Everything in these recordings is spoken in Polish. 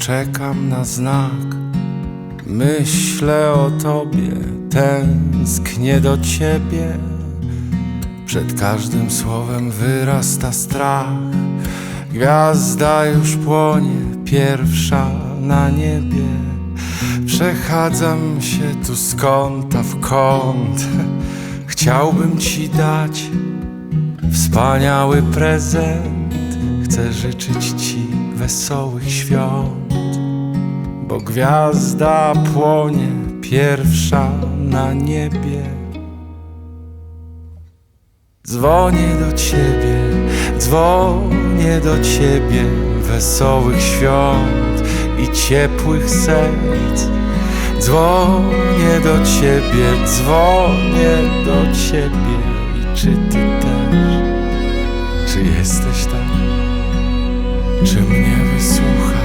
czekam na znak. Myślę o tobie, tęsknię do ciebie. Przed każdym słowem wyrasta strach. Gwiazda już płonie, pierwsza na niebie. Przechadzam się tu z kąta w kąt. Chciałbym ci dać wspaniały prezent. Chcę życzyć ci wesołych świąt, bo gwiazda płonie pierwsza na niebie. Dzwonię do ciebie, dzwonię do ciebie, wesołych świąt i ciepłych serc. Dzwonię do ciebie, dzwonię do ciebie i czy ty też? Czy jesteś tam? Czy mnie wysłuchasz?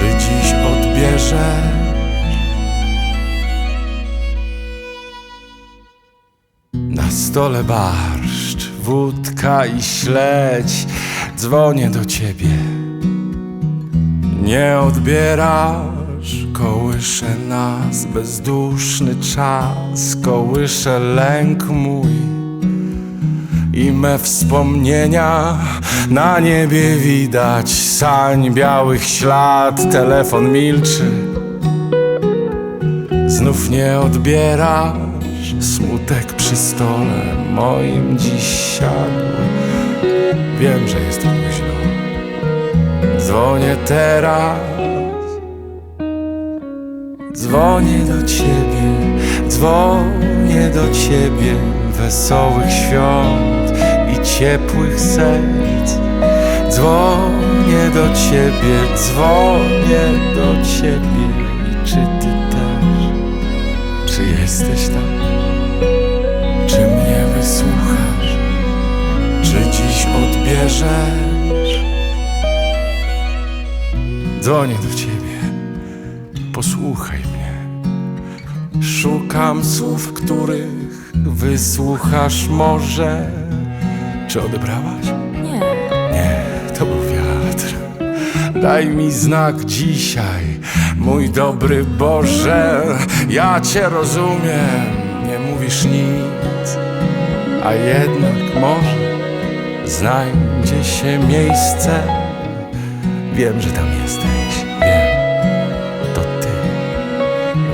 Czy dziś odbierzesz? Na stole barszcz, wódka i śledź. Dzwonię do ciebie. Nie odbierasz, kołysze nas bezduszny czas, kołysze lęk mój. I me wspomnienia na niebie widać sań białych ślad, telefon milczy. Znów nie odbierasz, smutek przy stole moim dziś. Wiem, że jest późno. Dzwonię teraz. Dzwonię do ciebie, dzwonię do ciebie, wesołych świąt i ciepłych serc. Dzwonię do ciebie, dzwonię do ciebie i czy ty też? Czy jesteś tam? Czy mnie wysłuchasz? Czy dziś odbierzesz? Dzwonię do ciebie, posłuchaj mnie. Szukam słów, których wysłuchasz może. Czy odebrałaś? Nie, Nie, to był wiatr. Daj mi znak dzisiaj, mój dobry Boże. Ja Cię rozumiem, nie mówisz nic, a jednak może znajdzie się miejsce. Wiem, że tam jesteś, wiem, to Ty.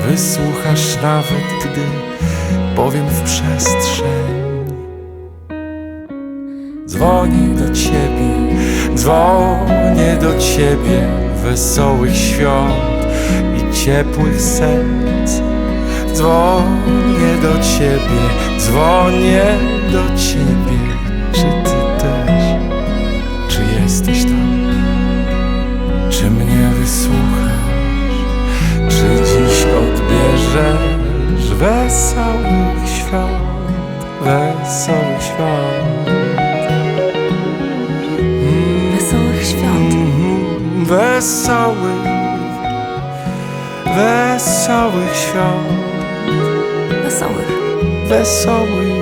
Wysłuchasz nawet, gdy powiem w przestrzeń. Dzwonię do ciebie, dzwonię do ciebie, wesołych świąt i ciepłych serc. Dzwonię do ciebie, dzwonię do ciebie, czy ty też, czy jesteś tam, czy mnie wysłuchasz, czy dziś odbierzesz Mhm. wesołych świąt, wesołych świąt. wesołych świąt. Wesołych, wesołych świąt, Wesołych. wesołych